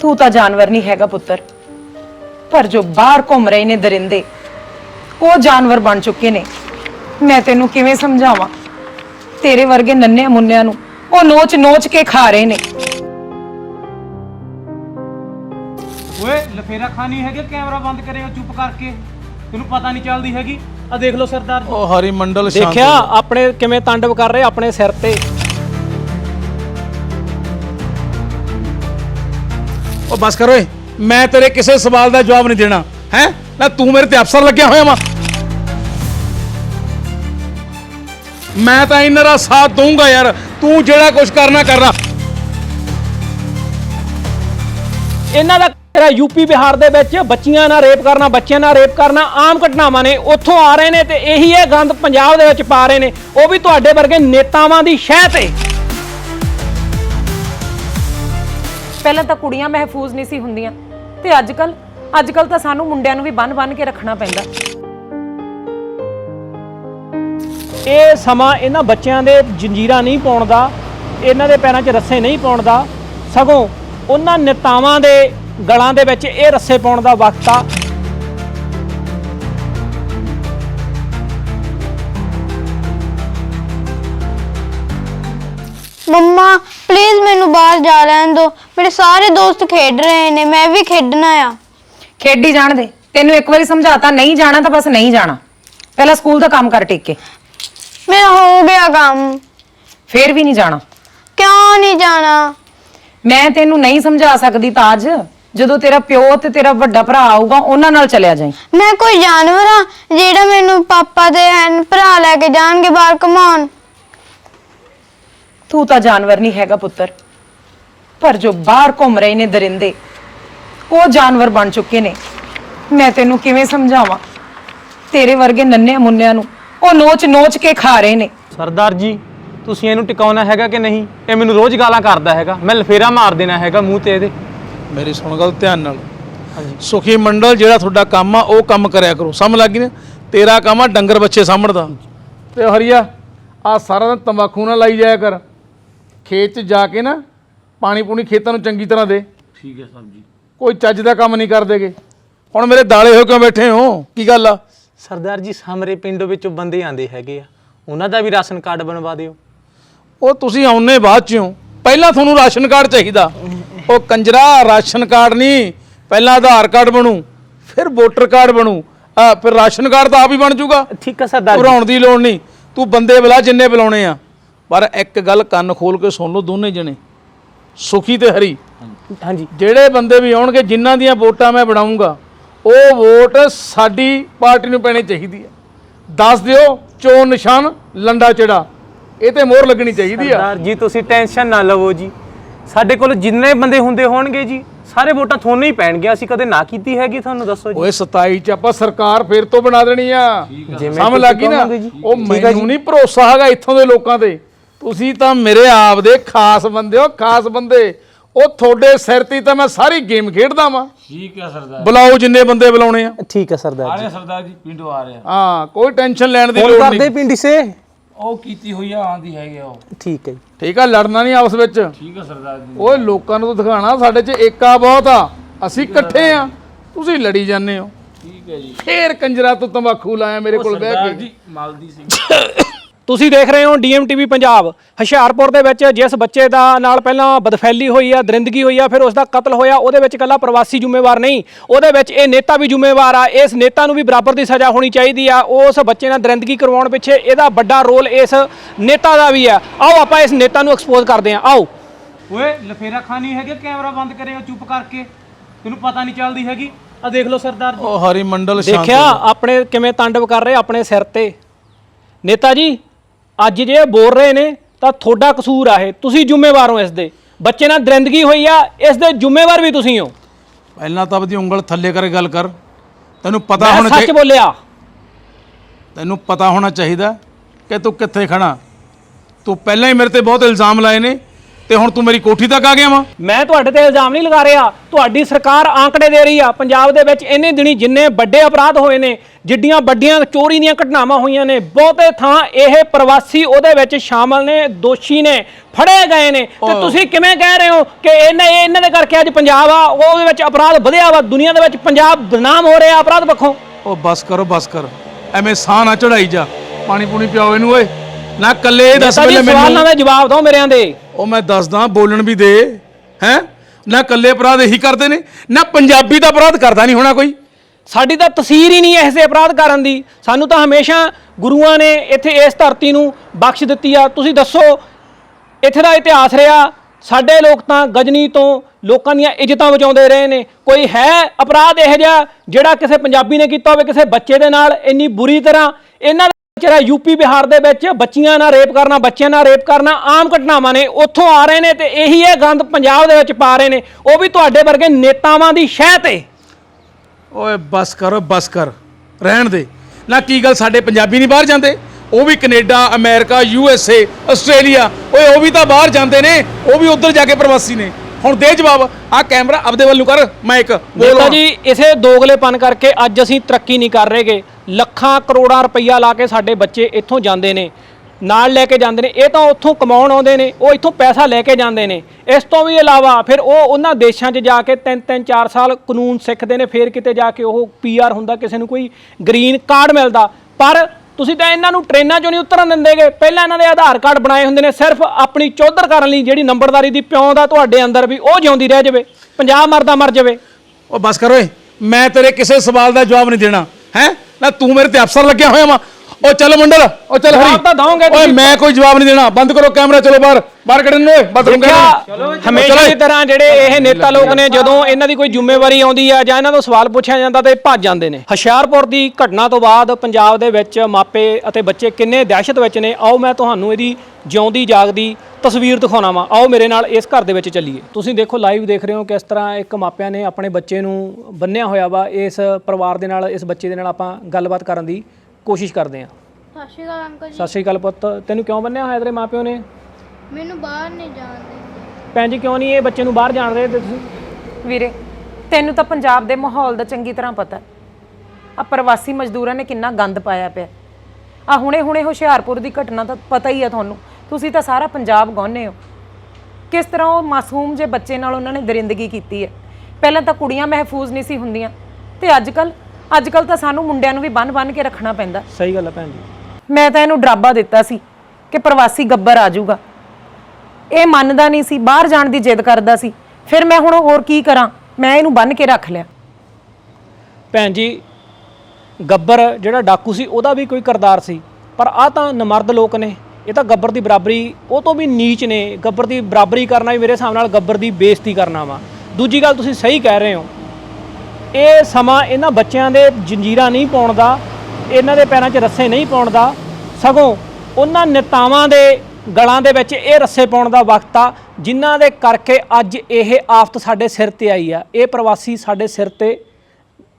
ਤੂੰ ਤਾਂ ਜਾਨਵਰ ਨਹੀਂ ਹੈਗਾ ਪੁੱਤਰ। ਪਰ ਜੋ ਬਾਹਰ ਘੁੰਮ ਰਹੇ ਨੇ ਦਰਿੰਦੇ ਉਹ ਜਾਨਵਰ ਬਣ ਚੁੱਕੇ ਨੇ। ਮੈਂ ਤੈਨੂੰ ਕਿਵੇਂ ਸਮਝਾਵਾਂ? ਤੇਰੇ ਵਰਗੇ ਨੰਨੇ ਮੁੰਨਿਆਂ ਨੂੰ ਉਹ ਨੋਚ ਨੋਚ ਕੇ ਖਾ ਰਹੇ ਨੇ। ਓਏ ਲਫੇਰਾ ਖਾਨੀ ਹੈਗੇ ਕੈਮਰਾ ਬੰਦ ਕਰਿਓ ਚੁੱਪ ਕਰਕੇ। ਤੈਨੂੰ ਪਤਾ ਨਹੀਂ ਚੱਲਦੀ ਹੈਗੀ। ਆ ਦੇਖ ਲਓ ਸਰਦਾਰ ਜੀ। ਉਹ ਹਰੀ ਮੰਡਲ ਸ਼ਾਂਤ ਦੇਖਿਆ ਆਪਣੇ ਕਿਵੇਂ ਤਾਂਡਵ ਕਰ ਰਹੇ ਆਪਣੇ ਸਿਰ ਤੇ। ਉਹ ਬਸ ਕਰ ਓਏ, ਮੈਂ ਤੇਰੇ ਕਿਸੇ ਸਵਾਲ ਦਾ ਜਵਾਬ ਨਹੀਂ ਦੇਣਾ, ਹੈ? ਨਾ ਤੂੰ ਮੇਰੇ ਤੇ ਅਫਸਰ ਲੱਗਿਆ ਹੋਇਆ ਵਾ। ਮੈਂ ਤਾਂ ਇਹਨਾਂ ਦਾ ਸਾਥ ਦਊਂਗਾ ਯਾਰ, ਤੂੰ ਜਿਹੜਾ ਕੁਝ ਕਰਨਾ ਕਰਨਾ। ਇਹਨਾਂ ਦਾ ਤੇਰਾ ਯੂਪੀ ਬਿਹਾਰ ਦੇ ਵਿੱਚ ਬੱਚੀਆਂ ਨਾਲ ਰੇਪ ਕਰਨਾ, ਬੱਚਿਆਂ ਨਾਲ ਰੇਪ ਕਰਨਾ, ਆਮ ਘਟਨਾਵਾਂ ਨੇ, ਉੱਥੋਂ ਆ ਰਹੇ ਨੇ ਤੇ ਇਹੀ ਇਹ ਗੰਦ ਪੰਜਾਬ ਦੇ ਵਿੱਚ ਪਾ ਰਹੇ ਨੇ। ਉਹ ਵੀ ਤੁਹਾਡੇ ਵਰਗੇ ਨੇਤਾਵਾਂ ਦੀ ਸ਼ਹਿ ਤੇ। ਪਹਿਲਾਂ ਤਾਂ ਕੁੜੀਆਂ ਮਹਿਫੂਜ਼ ਨਹੀਂ ਸੀ ਹੁੰਦੀਆਂ। ਤੇ ਅੱਜ ਕੱਲ ਅੱਜ ਕੱਲ ਤਾਂ ਸਾਨੂੰ ਮੁੰਡਿਆਂ ਨੂੰ ਵੀ ਬੰਨ-ਬੰਨ ਕੇ ਰੱਖਣਾ ਪੈਂਦਾ। ਇਹ ਸਮਾਂ ਇਹਨਾਂ ਬੱਚਿਆਂ ਦੇ ਜੰਜੀਰਾਂ ਨਹੀਂ ਪਾਉਣ ਦਾ ਇਹਨਾਂ ਦੇ ਪੈਰਾਂ 'ਚ ਰੱਸੇ ਨਹੀਂ ਪਾਉਣ ਦਾ ਸਗੋਂ ਉਹਨਾਂ ਨੇਤਾਵਾਂ ਦੇ ਗਲਾਂ ਦੇ ਵਿੱਚ ਇਹ ਰੱਸੇ ਪਾਉਣ ਦਾ ਵਕਤ ਆ। ਮੰਮਾ ਪਲੀਜ਼ ਮੈਨੂੰ ਬਾਹਰ ਜਾ ਲੈਣ ਦਿਓ। ਮੇਰੇ ਸਾਰੇ ਦੋਸਤ ਖੇਡ ਰਹੇ ਨੇ ਮੈਂ ਵੀ ਖੇਡਣਾ ਆ। ਖੇਡੀ ਜਾਣ ਦੇ। ਤੈਨੂੰ ਇੱਕ ਵਾਰੀ ਸਮਝਾਤਾ ਨਹੀਂ ਜਾਣਾ ਤਾਂ ਬਸ ਨਹੀਂ ਜਾਣਾ। ਪਹਿਲਾਂ ਸਕੂਲ ਦਾ ਕੰਮ ਕਰ ਟਿਕ। ਮੇਰਾ ਹੋ ਗਿਆ ਕੰਮ। ਫੇਰ ਵੀ ਨਹੀਂ ਜਾਣਾ। ਕਿਉਂ ਨਹੀਂ ਜਾਣਾ? ਮੈਂ ਤੈਨੂੰ ਨਹੀਂ ਸਮਝਾ ਸਕਦੀ ਤਾਜ ਜਦੋਂ ਤੇਰਾ ਪਿਓ ਤੇ ਤੇਰਾ ਵੱਡਾ ਭਰਾ ਆਊਗਾ ਉਹਨਾਂ ਨਾਲ ਚਲਿਆ ਜਾਈਂ। ਮੈਂ ਕੋਈ ਜਾਨਵਰ ਆ ਜਿਹੜਾ ਮੈਨੂੰ ਪਾਪਾ ਦੇ ਹਨ ਭਰਾ ਲੈ ਕੇ ਜਾਣਗੇ ਬਾਹਰ ਘੁਮਾਉਣ। ਤੂੰ ਤਾਂ ਜਾਨਵਰ ਨਹੀਂ ਹੈਗਾ ਪੁੱਤਰ। ਪਰ ਜੋ ਬਾਹਰ ਘੁੰਮ ਰਹੇ ਨੇ ਦਰਿੰਦੇ ਉਹ ਜਾਨਵਰ ਬਣ ਚੁੱਕੇ ਨੇ। ਮੈਂ ਤੈਨੂੰ ਕਿਵੇਂ ਸਮਝਾਵਾਂ? ਤੇਰੇ ਵਰਗੇ ਨੰਨੇ ਮੁੰਨਿਆਂ ਨੂੰ ਉਹ ਨੋਚ ਨੋਚ ਕੇ ਖਾ ਰਹੇ ਨੇ। ਸਰਦਾਰ ਜੀ ਤੁਸੀਂ ਇਹਨੂੰ ਟਿਕਾਉਣਾ ਹੈਗਾ ਕਿ ਨਹੀਂ? ਇਹ ਮੈਨੂੰ ਰੋਜ਼ ਗਾਲਾਂ ਕਰਦਾ ਹੈਗਾ। ਮੈਂ ਲਫੇਰਾ ਮਾਰ ਦੇਣਾ ਹੈਗਾ ਮੂੰਹ ਤੇ ਇਹਦੇ। ਮੇਰੀ ਸੁਣ ਗੱਲ ਧਿਆਨ ਨਾਲ। ਸੁਖੀ ਮੰਡਲ ਜਿਹੜਾ ਤੁਹਾਡਾ ਕੰਮ ਆ ਉਹ ਕੰਮ ਕਰਿਆ ਕਰੋ। ਸਮਝ ਲੱਗੀ ਨਾ? ਤੇਰਾ ਕੰਮ ਆ ਡੰਗਰ ਬੱਚੇ ਸਾਂਭਣ ਦਾ। ਤੇ ਹਰੀਆ ਆ ਸਾਰਾ ਦਿਨ ਤੰਬਾਕੂ ਨਾ ਲਾਈ ਜਾਇਆ ਕਰ। ਖੇਤ 'ਚ ਜਾ ਕੇ ਨਾ ਪਾਣੀ ਪੂਣੀ ਖੇਤਾਂ ਨੂੰ ਚੰਗੀ ਤਰ੍ਹਾਂ ਦੇ। ਠੀਕ ਹੈ ਸਾਹਿਬ ਜੀ। ਕੋਈ ਚੱਜ ਦਾ ਕੰਮ ਨਹੀਂ ਕਰਦੇਗੇ ਹੁਣ ਮੇਰੇ ਦਾਲੇ ਹੋ ਕਿਉਂ ਬੈਠੇ ਹੋ? ਕੀ ਗੱਲ ਆ? ਸਰਦਾਰ ਜੀ ਸਾਹਮਣੇ ਪਿੰਡ ਵਿੱਚੋਂ ਬੰਦੇ ਆਂਦੇ ਹੈਗੇ ਆ। ਉਹਨਾਂ ਦਾ ਵੀ ਰਾਸ਼ਨ ਕਾਰਡ ਬਣਵਾ ਦਿਓ। ਉਹ ਤੁਸੀਂ ਆਉਨੇ ਬਾਅਦ ਚੋਂ। ਪਹਿਲਾਂ ਤੁਹਾਨੂੰ ਰਾਸ਼ਨ ਕਾਰਡ ਚਾਹੀਦਾ। ਉਹ ਕੰਜਰਾ ਰਾਸ਼ਨ ਕਾਰਡ ਨਹੀਂ। ਪਹਿਲਾਂ ਆਧਾਰ ਕਾਰਡ ਬਣੂ ਫਿਰ ਵੋਟਰ ਕਾਰਡ ਬਣੂ। ਆ ਫਿਰ ਰਾਸ਼ਨ ਕਾਰਡ ਤਾਂ ਆਪ ਹੀ ਬਣ ਜਾਊਗਾ ਠੀਕ ਹੈ ਸਰਦਾਰ ਜੀ। ਘਬਰਾਉਣ ਦੀ ਲੋੜ ਨਹੀਂ। ਤੂੰ ਬੰਦੇ ਬੁਲਾ ਜਿੰਨੇ ਬੁਲਾਉਣੇ ਆ। ਪਰ ਇੱਕ ਗੱਲ ਕੰਨ ਖੋਲ ਕੇ ਸੁਣ ਲਓ ਦੋਨੇ ਜਣੇ। ਸੁਖੀ ਤੇ ਹਰੀ। ਹਾਂਜੀ। ਜਿਹੜੇ ਬੰਦੇ ਵੀ ਆਉਣਗੇ ਜਿਨ੍ਹਾਂ ਦੀਆਂ ਵੋਟਾਂ ਮੈਂ ਬਣਾਉਂਗਾ ਉਹ ਵੋਟ ਸਾਡੀ ਪਾਰਟੀ ਨੂੰ ਪੈਣੀ ਚਾਹੀਦੀ ਹੈ। ਦੱਸ ਦਿਓ ਚੋਣ ਨਿਸ਼ਾਨ ਲੰਡਾ ਚੜਾ। ਇਹ ਤੇ ਮੋਹਰ ਲੱਗਣੀ ਚਾਹੀਦੀ ਆ। ਸਰਦਾਰ ਜੀ ਤੁਸੀਂ ਟੈਨਸ਼ਨ ਨਾ ਲਵੋ ਜੀ। ਸਾਡੇ ਕੋਲ ਜਿੰਨੇ ਬੰਦੇ ਹੁੰਦੇ ਹੋਣਗੇ ਜੀ ਸਾਰੇ ਵੋਟਾਂ ਤੁਹਾਨੂੰ ਹੀ ਪੈਣਗੀਆਂ। ਅਸੀਂ ਕਦੇ ਨਾ ਕੀਤੀ ਹੈਗੀ ਤੁਹਾਨੂੰ ਦੱਸੋ ਜੀ। ਓਏ 27 ਚ ਆਪਾਂ ਸਰਕਾਰ ਫੇਰ ਤੋਂ ਬਣਾ ਦੇਣੀ ਆ। ਜਿਵੇਂ ਸਮਝ ਲੱਗੀ ਨਾ। ਉਹ ਮੈਨੂੰ ਨਹੀਂ ਭਰੋਸਾ ਹੈਗਾ ਇੱਥੋਂ ਦੇ ਲੋਕਾਂ ਤੇ। ਤੁਸੀਂ ਤਾਂ ਮੇਰੇ ਆਪ ਦੇ ਖਾਸ ਬੰਦੇ ਹੋ ਖਾਸ ਬੰਦੇ। ਉਹ ਤੁਹਾਡੇ ਸਿਰ ਤੇ ਹੀ ਤਾਂ ਮੈਂ ਸਾਰੀ ਗੇਮ ਖੇਡਦਾ ਵਾਂ। ਠੀਕ ਹੈ ਸਰਦਾਰ ਬੁਲਾਓ ਜਿੰਨੇ ਬੰਦੇ ਬੁਲਾਉਣੇ ਆ। ਠੀਕ ਹੈ ਸਰਦਾਰ ਜੀ। ਸਰਦਾਰ ਜੀ ਪਿੰਡੋਂ ਆ ਰਿਹਾ। ਹਾਂ ਕੋਈ ਟੈਨਸ਼ਨ ਲੈਣ ਦੀ ਫੋਨ ਲੋੜ ਕਰਦੇ ਨਹੀਂ। ਪਿੰਡੀ ਸੇ? ਉਹ ਕੀਤੀ ਹੋਈ ਆ ਆਂਦੀ ਹੈਗੇ ਉਹ। ਠੀਕ ਹੈ ਜੀ। ਠੀਕ ਆ ਲੜਨਾ ਨਹੀਂ ਆਪਸ ਵਿੱਚ। ਠੀਕ ਹੈ ਸਰਦਾਰ ਜੀ। ਓਏ ਲੋਕਾਂ ਨੂੰ ਤਾਂ ਦਿਖਾਣਾ ਸਾਡੇ 'ਚ ਏਕਾ ਬਹੁਤ ਆ। ਅਸੀਂ ਇਕੱਠੇ ਆ। ਤੁਸੀਂ ਲੜੀ ਜਾਂਦੇ ਹੋ। ਠੀਕ ਹੈ ਜੀ। ਫੇਰ ਕੰਜਰਾ ਤੋਂ ਤੰਬਾਕੂ ਲਾਇਆ ਮੇਰੇ ਕੋਲ ਬਹਿ ਸਰਦਾਰ ਕੇ। ਜੀ ਮਲਦੀ ਸੀ। ਤੁਸੀਂ ਦੇਖ ਰਹੇ ਹੋ ਡੀਐਮਟੀਵੀ ਪੰਜਾਬ। ਹੁਸ਼ਿਆਰਪੁਰ ਦੇ ਵਿੱਚ ਜਿਸ ਬੱਚੇ ਦਾ ਨਾਲ ਪਹਿਲਾਂ ਬਦਫੈਲੀ ਹੋਈ ਆ ਦਰਿੰਦਗੀ ਹੋਈ ਆ ਫਿਰ ਉਸ ਦਾ ਕਤਲ ਹੋਇਆ ਉਹਦੇ ਵਿੱਚ ਇਕੱਲਾ ਪ੍ਰਵਾਸੀ ਜ਼ਿੰਮੇਵਾਰ ਨਹੀਂ ਉਹਦੇ ਵਿੱਚ ਇਹ ਨੇਤਾ ਵੀ ਜ਼ਿੰਮੇਵਾਰ ਆ ਇਸ ਨੇਤਾ ਨੂੰ ਵੀ ਬਰਾਬਰ ਦੀ ਸਜ਼ਾ ਹੋਣੀ ਚਾਹੀਦੀ ਆ ਉਸ ਬੱਚੇ ਨਾਲ ਦਰਿੰਦਗੀ ਕਰਵਾਉਣ ਪਿੱਛੇ ਇਹਦਾ ਵੱਡਾ ਰੋਲ ਇਸ ਨੇਤਾ ਦਾ ਵੀ ਆ। ਆਓ ਆਪਾਂ ਇਸ ਨੇਤਾ ਨੂੰ ਐਕਸਪੋਜ਼ ਕਰਦੇ ਹਾਂ ਆਓ। ਓਏ ਲਫੇਰਾ ਖਾਨੀ ਹੈਗੇ ਕੈਮਰਾ ਬੰਦ ਕਰਿਓ ਚੁੱਪ ਕਰਕੇ ਤੈਨੂੰ ਪਤਾ ਨਹੀਂ ਚੱਲਦੀ ਹੈਗੀ। ਆ ਦੇਖ ਲਓ ਸਰਦਾਰ ਜੀ। ਉਹ ਹਰੀ ਮੰਡਲ ਸ਼ਾਂਤ। ਦੇਖਿਆ ਆਪਣੇ ਕਿਵੇਂ ਤਾਂਡਵ ਕਰ ਰਹੇ ਆਪਣੇ ਸਿਰ ਤੇ। ਨੇਤਾ ਜੀ ਅੱਜ ਜੇ ਇਹ ਬੋਲ ਰਹੇ ਨੇ ਤਾਂ ਤੁਹਾਡਾ ਕਸੂਰ ਆ ਇਹ। ਤੁਸੀਂ ਜ਼ਿੰਮੇਵਾਰ ਹੋ ਇਸ ਦੇ ਬੱਚੇ ਨਾਲ ਦਰਿੰਦਗੀ ਹੋਈ ਆ ਇਸ ਦੇ ਜ਼ਿੰਮੇਵਾਰ ਵੀ ਤੁਸੀਂ ਹੋ। ਪਹਿਲਾਂ ਤਾਂ ਆਪਦੀ ਉਂਗਲ ਥੱਲੇ ਕਰਕੇ ਗੱਲ ਕਰ। ਤੈਨੂੰ ਪਤਾ ਮੈਂ ਹੋਣਾ ਸੱਚ ਬੋਲਿਆ। ਤੈਨੂੰ ਪਤਾ ਹੋਣਾ ਚਾਹੀਦਾ ਕਿ ਤੂੰ ਕਿੱਥੇ ਖੜਾ ਤੂੰ ਪਹਿਲਾਂ ਹੀ ਮੇਰੇ ਤੇ ਬਹੁਤ ਇਲਜ਼ਾਮ ਲਾਏ ਨੇ। ਤੇ ਹੁਣ ਤੂੰ ਮੇਰੀ ਕੋਠੀ ਤੱਕ ਆ ਗਿਆ ਵਾ? ਮੈਂ ਤੁਹਾਡੇ ਤੇ ਇਲਜ਼ਾਮ ਨਹੀਂ ਲਗਾ ਰਿਹਾ। ਤੁਹਾਡੀ ਸਰਕਾਰ ਆંકੜੇ ਦੇ ਰਹੀ ਆ। ਪੰਜਾਬ ਦੇ ਵਿੱਚ ਇੰਨੇ ਦਿਨੀ ਜਿੰਨੇ ਵੱਡੇ ਅਪਰਾਧ ਹੋਏ ਨੇ ਜਿੱਡੀਆਂ ਵੱਡੀਆਂ ਚੋਰੀ ਦੀਆਂ ਘਟਨਾਵਾਂ ਹੋਈਆਂ ਨੇ ਬਹੁਤੇ ਥਾਂ ਇਹ ਪ੍ਰਵਾਸੀ ਉਹਦੇ ਵਿੱਚ ਸ਼ਾਮਲ ਨੇ ਦੋਸ਼ੀ ਨੇ ਫੜੇ ਗਏ ਨੇ। ਤੇ ਤੁਸੀਂ ਕਿਵੇਂ ਕਹਿ ਰਹੇ ਹੋ ਕਿ ਇਹਨਾਂ ਇਹ ਇਹਨਾਂ ਦੇ ਕਰਕੇ ਅੱਜ ਪੰਜਾਬ ਆ ਉਹਦੇ ਵਿੱਚ ਅਪਰਾਧ ਵਧਿਆ ਵਾ ਦੁਨੀਆ ਦੇ ਵਿੱਚ ਪੰਜਾਬ ਬਦਨਾਮ ਹੋ ਰਿਹਾ ਅਪਰਾਧ ਪੱਖੋਂ? ਉਹ ਬਸ ਕਰੋ ਬਸ ਕਰ। ਐਵੇਂ ਸਾਹ ਨਾ ਚੜਾਈ ਜਾ। ਪਾਣੀ ਪੂਣੀ ਪਿਆਓ ਇਹਨੂੰ ਓਏ। ਨਾ ਕੱਲੇ ਦੱਸ ਪਹਿਲੇ ਸਵਾਲਾਂ ਮੈਨੂੰ ਦਾ ਜਵਾਬ ਦਿਓ ਮੇਰਿਆਂ ਦੇ। ਉਹ ਮੈਂ ਦੱਸਦਾ ਬੋਲਣ ਵੀ ਦੇ ਹੈ? ਨਾ ਕੱਲੇ ਅਪਰਾਧ ਇਹੀ ਕਰਦੇ ਨੇ ਨਾ ਪੰਜਾਬੀ ਦਾ ਅਪਰਾਧ ਕਰਦਾ ਨਹੀਂ ਹੋਣਾ ਕੋਈ। ਸਾਡੀ ਤਾਂ ਤਸਵੀਰ ਹੀ ਨਹੀਂ ਹੈ ਐਸੇ ਅਪਰਾਧ ਕਰਨ ਦੀ। ਸਾਨੂੰ ਤਾਂ ਹਮੇਸ਼ਾ ਗੁਰੂਆਂ ਨੇ ਇੱਥੇ ਇਸ ਧਰਤੀ ਨੂੰ ਬਖਸ਼ ਦਿੱਤੀ ਆ। ਤੁਸੀਂ ਦੱਸੋ ਇੱਥੇ ਦਾ ਇਤਿਹਾਸ ਰਿਹਾ ਸਾਡੇ ਲੋਕ ਤਾਂ ਗਜਨੀ ਤੋਂ ਲੋਕਾਂ ਦੀਆਂ ਇੱਜ਼ਤਾਂ ਬਚਾਉਂਦੇ ਰਹੇ ਨੇ। ਕੋਈ ਹੈ ਅਪਰਾਧ ਇਹੋ ਜਿਹਾ ਜਿਹੜਾ ਕਿਸੇ ਪੰਜਾਬੀ ਨੇ ਕੀਤਾ ਹੋਵੇ ਕਿਸੇ ਬੱਚੇ ਦੇ ਨਾਲ ਇੰਨੀ ਬੁਰੀ ਤਰ੍ਹਾਂ? ਇਹਨਾਂ ਜਿਹੜਾ ਯੂਪੀ ਬਿਹਾਰ ਦੇ ਵਿੱਚ ਬੱਚੀਆਂ ਨਾਲ ਰੇਪ ਕਰਨਾ, ਬੱਚਿਆਂ ਨਾਲ ਰੇਪ ਕਰਨਾ, ਆਮ ਘਟਨਾਵਾਂ ਨੇ, ਉੱਥੋਂ ਆ ਰਹੇ ਨੇ ਤੇ ਇਹੀ ਇਹ ਗੰਦ ਪੰਜਾਬ ਦੇ ਵਿੱਚ ਪਾ ਰਹੇ ਨੇ। ਉਹ ਵੀ ਤੁਹਾਡੇ ਵਰਗੇ ਨੇਤਾਵਾਂ ਦੀ ਸ਼ਹਿ ਤੇ। ਓਏ, ਬਸ ਕਰ ਬਸ ਕਰ, ਰਹਿਣ ਦੇ। ਨਾ ਕੀ ਗੱਲ, ਸਾਡੇ ਪੰਜਾਬੀ ਨਹੀਂ ਬਾਹਰ ਜਾਂਦੇ? ਉਹ ਵੀ Canada, America U S A Australia, ਓਏ, ਉਹ ਵੀ ਤਾਂ ਬਾਹਰ ਜਾਂਦੇ ਨੇ। ਉਹ ਵੀ ਉੱਧਰ ਜਾ ਕੇ ਪ੍ਰਵਾਸੀ ਨੇ। ਹੁਣ ਦੇ ਜਵਾਬ ਆ ਕੈਮਰਾ ਆਪਦੇ ਵੱਲ ਨੂੰ ਕਰ ਮੈਂ ਇੱਕ ਨੇਤਾ। ਜੀ ਇਸੇ ਦੋਗਲੇਪਨ ਕਰਕੇ ਅੱਜ ਅਸੀਂ ਤਰੱਕੀ ਨਹੀਂ ਕਰ ਰਹੇਗੇ ਲੱਖਾਂ ਕਰੋੜਾਂ ਰੁਪਈਆ ਲਾ ਕੇ ਸਾਡੇ ਬੱਚੇ ਇੱਥੋਂ ਜਾਂਦੇ ਨੇ ਨਾਲ ਲੈ ਕੇ ਜਾਂਦੇ ਨੇ। ਇਹ ਤਾਂ ਉੱਥੋਂ ਕਮਾਉਣ ਆਉਂਦੇ ਨੇ ਉਹ ਇੱਥੋਂ ਪੈਸਾ ਲੈ ਕੇ ਜਾਂਦੇ ਨੇ। ਇਸ ਤੋਂ ਵੀ ਇਲਾਵਾ ਫਿਰ ਉਹ ਉਹਨਾਂ ਦੇਸ਼ਾਂ 'ਚ ਜਾ ਕੇ 3-3 4 ਸਾਲ ਕਾਨੂੰਨ ਸਿੱਖਦੇ ਨੇ ਫਿਰ ਕਿਤੇ ਜਾ ਕੇ ਉਹ ਪੀਆਰ ਹੁੰਦਾ ਕਿਸੇ ਨੂੰ ਕੋਈ ਗ੍ਰੀਨ ਕਾਰਡ ਮਿਲਦਾ। ਪਰ ਤੁਸੀਂ ਤਾਂ ਇਹਨਾਂ ਨੂੰ ਟ੍ਰੇਨਾਂ 'ਚੋਂ ਨਹੀਂ ਉਤਰਨ ਦਿੰਦੇਗੇ। ਪਹਿਲਾਂ ਇਹਨਾਂ ਦੇ ਆਧਾਰ ਕਾਰਡ ਬਣਾਏ ਹੁੰਦੇ ਨੇ, ਸਿਰਫ ਆਪਣੀ ਚੌਧਰ ਕਰਨ ਲਈ ਜਿਹੜੀ ਨੰਬਰਦਾਰੀ ਦੀ ਪਿਓ ਦਾ ਤੁਹਾਡੇ ਅੰਦਰ ਵੀ ਉਹ ਜਿਉਂਦੀ ਰਹਿ ਜਾਵੇ ਪੰਜਾਬ ਮਰਦਾ ਮਰ ਜਾਵੇ। ਉਹ ਬਸ ਕਰ ਓਏ, ਮੈਂ ਤੇਰੇ ਕਿਸੇ ਸਵਾਲ ਦਾ ਜਵਾਬ ਨਹੀਂ ਦੇਣਾ, ਹੈ? ਨਾ ਤੂੰ ਮੇਰੇ ਤੇ ਅਫਸਰ ਲੱਗਿਆ ਹੋਇਆ ਵਾ। ਉਹ ਚੱਲ ਮੰਡਲ ਉਹ ਚੱਲ ਜਵਾਬ ਹਰੀ ਤਾਂ ਦਓਗੇ ਓਏ ਤੁਸੀਂ। ਮੈਂ ਕੋਈ ਜਵਾਬ ਨਹੀਂ ਦੇਣਾ। ਬੰਦ ਕਰੋ ਕੈਮਰਾ ਚਲੋ ਬਾਹਰ। ਬਾਹਰ ਕੱਢਣ ਨੂੰ। ਓਏ ਬਾਥਰੂਮ ਹਮੇਸ਼ਾ ਦੀ ਤਰ੍ਹਾਂ ਜਿਹੜੇ ਇਹ ਨੇਤਾ ਲੋਕ ਨੇ ਜਦੋਂ ਇਹਨਾਂ ਦੀ ਕੋਈ ਜ਼ਿੰਮੇਵਾਰੀ ਆਉਂਦੀ ਆ ਜਾਂ ਇਹਨਾਂ ਤੋਂ ਸਵਾਲ ਪੁੱਛਿਆ ਜਾਂਦਾ ਤੇ ਭੱਜ ਜਾਂਦੇ ਨੇ। ਹੁਸ਼ਿਆਰਪੁਰ ਦੀ ਘਟਨਾ ਤੋਂ ਬਾਅਦ ਪੰਜਾਬ ਦੇ ਵਿੱਚ ਮਾਪੇ ਅਤੇ ਬੱਚੇ ਕਿੰਨੇ ਦਹਿਸ਼ਤ ਵਿੱਚ ਨੇ? ਆਓ ਮੈਂ ਤੁਹਾਨੂੰ ਇਹਦੀ ਜਿਉਂਦੀ ਜਾਗਦੀ ਤਸਵੀਰ ਦਿਖਾਉਣਾ ਵਾ। ਆਓ ਮੇਰੇ ਨਾਲ ਇਸ ਘਰ ਦੇ ਵਿੱਚ ਚੱਲੀਏ। ਤੁਸੀਂ ਦੇਖੋ ਲਾਈਵ ਦੇਖ ਰਹੇ ਹੋ ਕਿਸ ਤਰ੍ਹਾਂ ਇੱਕ ਮਾਪਿਆਂ ਨੇ ਆਪਣੇ ਬੱਚੇ ਨੂੰ ਬੰਨਿਆ ਹੋਇਆ ਵਾ। ਇਸ ਪਰਿਵਾਰ ਦੇ ਨਾਲ ਇਸ ਬੱਚੇ ਦੇ ਨਾਲ ਆਪਾਂ ਗੱਲਬਾਤ ਕਰਨ ਦੀ ਕੋਸ਼ਿਸ਼ ਕਰਦੇ ਹਾਂ। ਸਤਿ ਸ਼੍ਰੀ ਅਕਾਲ ਅੰਕਲ ਸਤਿ ਸ਼੍ਰੀ ਅਕਾਲ ਪੁੱਤ ਤੈਨੂੰ ਕਿਉਂ ਬੰਨਿਆ ਹੋਇਆ ਤੇਰੇ ਮਾਪਿਓ ਨੇ? ਮੈਨੂੰ ਬਾਹਰ ਨਹੀਂ ਜਾਣ ਦਿੰਦੇ। ਭੈਣ ਜੀ ਕਿਉਂ ਨਹੀਂ ਇਹ ਬੱਚੇ ਨੂੰ ਬਾਹਰ ਜਾਣ ਰਹੇ ਤੇ ਤੁਸੀਂ? ਵੀਰੇ ਤੈਨੂੰ ਤਾਂ ਪੰਜਾਬ ਦੇ ਮਾਹੌਲ ਦਾ ਚੰਗੀ ਤਰ੍ਹਾਂ ਪਤਾ ਆ ਪ੍ਰਵਾਸੀ ਮਜ਼ਦੂਰਾਂ ਨੇ ਕਿੰਨਾ ਗੰਦ ਪਾਇਆ ਪਿਆ ਆ ਹੁਣੇ ਹੁਣੇ ਹੁਸ਼ਿਆਰਪੁਰ ਦੀ ਘਟਨਾ ਤਾਂ ਪਤਾ ਹੀ ਆ ਤੁਹਾਨੂੰ। ਤੁਸੀਂ ਤਾਂ ਸਾਰਾ ਪੰਜਾਬ ਗਾਉਂਦੇ ਹੋ। ਕਿਸ ਤਰ੍ਹਾਂ ਉਹ ਮਾਸੂਮ ਜੇ ਬੱਚੇ ਨਾਲ ਉਹਨਾਂ ਨੇ ਦਰਿੰਦਗੀ ਕੀਤੀ ਹੈ। ਪਹਿਲਾਂ ਤਾਂ ਕੁੜੀਆਂ ਮਹਿਫੂਜ਼ ਨਹੀਂ ਸੀ ਹੁੰਦੀਆਂ। ਤੇ ਅੱਜ ਕੱਲ ਅੱਜ ਕੱਲ ਤਾਂ ਸਾਨੂੰ ਮੁੰਡਿਆਂ ਨੂੰ ਵੀ ਬੰਨ-ਬੰਨ ਕੇ ਰੱਖਣਾ ਪੈਂਦਾ। ਸਹੀ ਗੱਲ ਹੈ ਭੈਣ ਜੀ। ਮੈਂ ਤਾਂ ਇਹਨੂੰ ਡਰਾਬਾ ਦਿੱਤਾ ਸੀ ਕਿ ਪ੍ਰਵਾਸੀ ਗੱਬਰ ਆ ਜਾਊਗਾ। ਇਹ ਮੰਨਦਾ ਨਹੀਂ ਸੀ ਬਾਹਰ ਜਾਣ ਦੀ ਜਿੱਦ ਕਰਦਾ ਸੀ। ਫਿਰ ਮੈਂ ਹੁਣ ਹੋਰ ਕੀ ਕਰਾਂ? ਮੈਂ ਇਹਨੂੰ ਬੰਨ ਕੇ ਰੱਖ ਲਿਆ। ਭੈਣ ਜੀ ਗੱਬਰ ਜਿਹੜਾ ਡਾਕੂ ਸੀ ਉਹਦਾ ਵੀ ਕੋਈ ਕਰਦਾਰ ਸੀ। ਪਰ ਆ ਤਾਂ ਨਮਰਦ ਲੋਕ ਨੇ। ਇਹ ਤਾਂ ਗੱਬਰ ਦੀ ਬਰਾਬਰੀ ਉਹ ਤੋਂ ਵੀ ਨੀਚ ਨੇ। ਗੱਬਰ ਦੀ ਬਰਾਬਰੀ ਕਰਨਾ ਵੀ ਮੇਰੇ ਹਿਸਾਬ ਨਾਲ ਗੱਬਰ ਦੀ ਬੇਇੱਜ਼ਤੀ ਕਰਨਾ ਵਾ। ਦੂਜੀ ਗੱਲ ਤੁਸੀਂ ਸਹੀ ਕਹਿ ਰਹੇ ਹੋ। ਇਹ ਸਮਾਂ ਇਹਨਾਂ ਬੱਚਿਆਂ ਦੇ ਜੰਜੀਰਾ ਨਹੀਂ ਪਾਉਣ ਦਾ, ਇਹਨਾਂ ਦੇ ਪੈਰਾਂ 'ਚ ਰੱਸੇ ਨਹੀਂ ਪਾਉਣ ਦਾ, ਸਗੋਂ ਉਹਨਾਂ ਨੇਤਾਵਾਂ ਦੇ ਗਲਾਂ ਦੇ ਵਿੱਚ ਇਹ ਰੱਸੇ ਪਾਉਣ ਦਾ ਵਕਤ ਆ, ਜਿਨ੍ਹਾਂ ਦੇ ਕਰਕੇ ਅੱਜ ਇਹ ਆਫਤ ਸਾਡੇ ਸਿਰ ਤੇ ਆਈ ਆ। ਇਹ ਪ੍ਰਵਾਸੀ ਸਾਡੇ ਸਿਰ ਤੇ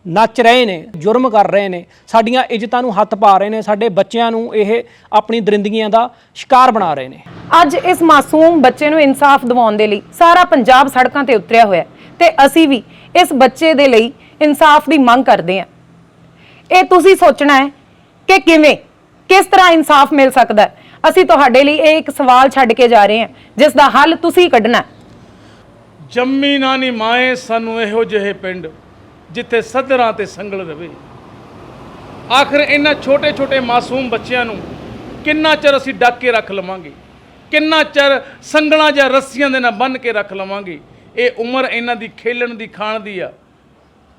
ਨੱਚ ਰਹੇ ਨੇ, ਜੁਰਮ ਕਰ ਰਹੇ ਨੇ, ਸਾਡੀਆਂ ਇੱਜ਼ਤਾਂ ਨੂੰ ਹੱਥ ਪਾ ਰਹੇ ਨੇ, ਸਾਡੇ ਬੱਚਿਆਂ ਨੂੰ ਇਹ ਆਪਣੀ ਦਰਿੰਦਗੀਆਂ ਦਾ ਸ਼ਿਕਾਰ ਬਣਾ ਰਹੇ ਨੇ। ਅੱਜ ਇਸ ਮਾਸੂਮ ਬੱਚੇ ਨੂੰ ਇਨਸਾਫ ਦਿਵਾਉਣ ਦੇ ਲਈ ਸਾਰਾ ਪੰਜਾਬ ਸੜਕਾਂ ਤੇ ਉਤਰਿਆ ਹੋਇਆ ਹੈ ਤੇ ਅਸੀਂ ਵੀ ਇਸ ਬੱਚੇ ਦੇ ਲਈ ਇਨਸਾਫ ਦੀ ਮੰਗ ਕਰਦੇ ਹਾਂ। ਇਹ ਤੁਸੀਂ ਸੋਚਣਾ ਹੈ ਕਿ ਕਿਵੇਂ, ਕਿਸ ਤਰ੍ਹਾਂ ਇਨਸਾਫ ਮਿਲ ਸਕਦਾ ਹੈ? ਅਸੀਂ ਤੁਹਾਡੇ ਲਈ ਇਹ ਇੱਕ ਸਵਾਲ ਛੱਡ ਕੇ ਜਾ ਰਹੇ ਹਾਂ, ਜਿਸ ਦਾ ਹੱਲ ਤੁਸੀਂ ਕੱਢਣਾ ਜੰਮੀ ਨਾ ਮਾਏ ਸਾਨੂੰ ਇਹੋ ਜਿਹੇ ਪਿੰਡ, ਜਿੱਥੇ ਸਦਰਾਂ ਤੇ ਸੰਗਲ ਰਵੇ। ਆਖਰ ਇਹਨਾਂ ਛੋਟੇ ਛੋਟੇ ਮਾਸੂਮ ਬੱਚਿਆਂ ਨੂੰ ਕਿੰਨਾ ਚਿਰ ਅਸੀਂ ਡੱਕ ਕੇ ਰੱਖ ਲਵਾਂਗੇ? ਕਿੰਨਾ ਚਿਰ ਸੰਗਲਾਂ ਜਾਂ ਰੱਸੀਆਂ ਦੇ ਨਾਲ ਬੰਨ੍ਹ ਕੇ ਰੱਖ ਲਵਾਂਗੇ? ਇਹ ਉਮਰ ਇਹਨਾਂ ਦੀ ਖੇਲਣ ਦੀ, ਖਾਣ ਦੀ ਆ।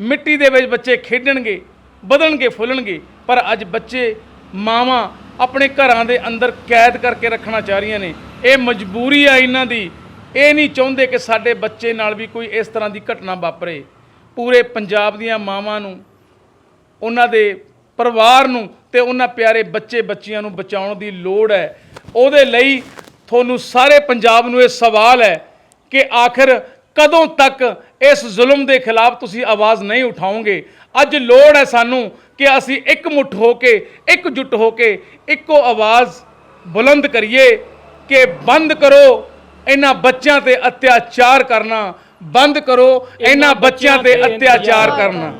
ਮਿੱਟੀ ਦੇ ਵਿੱਚ ਬੱਚੇ ਖੇਡਣਗੇ, ਵਧਣਗੇ, ਫੁੱਲਣਗੇ, ਪਰ ਅੱਜ ਬੱਚੇ, ਮਾਵਾਂ ਆਪਣੇ ਘਰਾਂ ਦੇ ਅੰਦਰ ਕੈਦ ਕਰਕੇ ਰੱਖਣਾ ਚਾਹ ਰਹੀਆਂ ਨੇ। ਇਹ ਮਜਬੂਰੀ ਆ ਇਹਨਾਂ ਦੀ। ਇਹ ਨਹੀਂ ਚਾਹੁੰਦੇ ਕਿ ਸਾਡੇ ਬੱਚੇ ਨਾਲ ਵੀ ਕੋਈ ਇਸ ਤਰ੍ਹਾਂ ਦੀ ਘਟਨਾ ਵਾਪਰੇ। ਪੂਰੇ ਪੰਜਾਬ ਦੀਆਂ ਮਾਵਾਂ ਨੂੰ, ਉਹਨਾਂ ਦੇ ਪਰਿਵਾਰ ਨੂੰ ਤੇ ਉਹਨਾਂ ਪਿਆਰੇ ਬੱਚੇ ਬੱਚੀਆਂ ਨੂੰ ਬਚਾਉਣ ਦੀ ਲੋੜ ਹੈ। ਉਹਦੇ ਲਈ ਤੁਹਾਨੂੰ ਸਾਰੇ ਪੰਜਾਬ ਨੂੰ ਇਹ ਸਵਾਲ ਹੈ ਕਿ ਆਖਰ ਕਦੋਂ ਤੱਕ ਇਸ ਜ਼ੁਲਮ ਦੇ ਖਿਲਾਫ ਤੁਸੀਂ ਆਵਾਜ਼ ਨਹੀਂ ਉਠਾਓਗੇ? ਅੱਜ ਲੋੜ ਹੈ ਸਾਨੂੰ ਕਿ ਅਸੀਂ ਇੱਕ ਮੁੱਠ ਹੋ ਕੇ ਇਕਜੁੱਟ ਹੋ ਕੇ ਇੱਕੋ ਆਵਾਜ਼ ਬੁਲੰਦ ਕਰੀਏ ਕਿ ਬੰਦ ਕਰੋ ਇਹਨਾਂ ਬੱਚਿਆਂ ਤੇ ਅਤਿਆਚਾਰ ਕਰਨਾ ਬੰਦ ਕਰੋ ਇਹਨਾਂ ਬੱਚਿਆਂ ਤੇ ਅਤਿਆਚਾਰ ਕਰਨਾ।